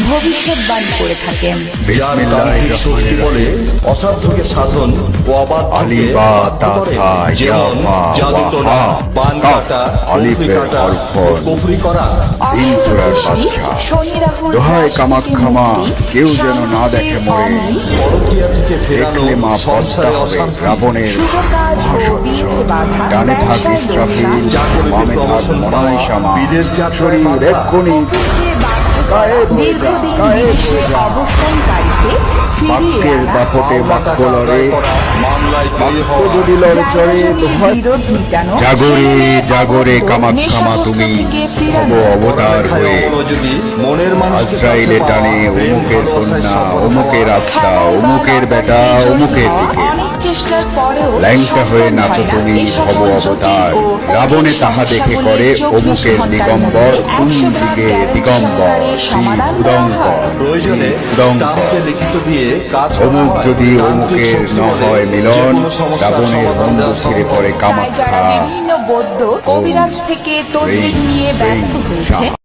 ভবিষ্যৎবাণী করে থাকেন। যার তান্ত্রিক শক্তি বলে অসাধ্যকে সাধন ও যেমন বান কাটা, কাটা, করা। দোহায় কামাক্ষামা, কেউ যেন না দেখে মরে। দেখলে মা পদ্মা হবে রাবণের মহাসহ্য ডানে থাক ইসরাফিল বামে থাক মনাইশামা শরীর এক্ষুনি হয়ে যা। অবস্থানকারীকে বাক্যের দাপটে বাক্য লড়ে বাক্য যদি লড়ে চড়ে জাগরণের দোহায় বিরোধ মিটানো, জাগরে, জাগরে কামাক্ষামা তুমি অবতার হয়ে যদি আজরাইলে টানে অমুকের কন্যা অমুকের আত্মা অমুকের বেটা অমুকের দিকে। হওয়া চেষ্টার পরেও ল্যাংটা হয়ে নাচো তুমি ভব অবতার রাবণে তাহা দেখে করে অমুকের দিগম্বর কোন দিকে দিগম্বর? শ্রী উদঙ্কর প্রয়োজনে উদঙ্কর লিখিত দিয়ে কাজ অমুক যদি অমুকের ন হয় মিলন রাবণের বন্ধু ছিঁড়ে পড়ে কামাখ্যা। বৌদ্ধ কবিরাজ থেকে তদ্বির নিয়ে ব্যর্থ হয়েছে।